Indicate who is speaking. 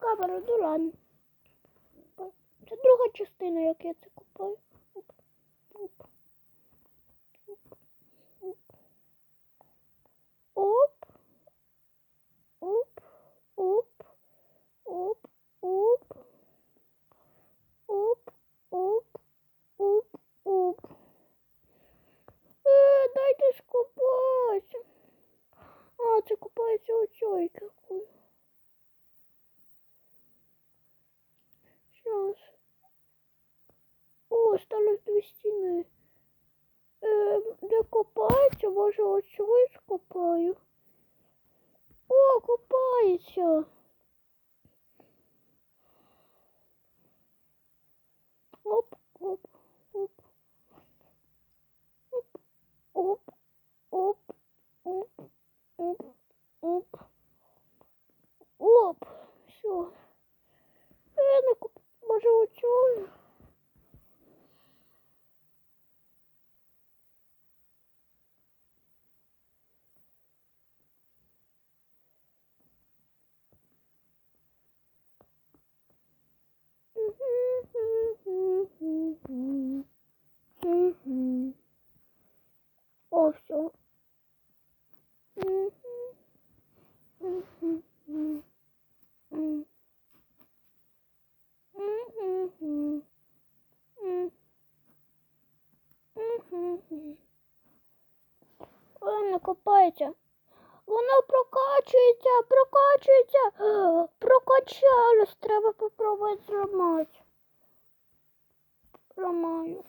Speaker 1: камеру, ну ладно. Це друга частина, як я це купаю. Оп, оп. Оп. Оп. Оп. Оп. Оп. Оп. Оп. Оп. Е, дайте скупатися. А, це купається у цій не купається, може ось чогось купаю. О, купається. О, все. Воно копається. Воно прокачується, прокачується. Прокачалось. Треба попробувати зламати. Ламаю.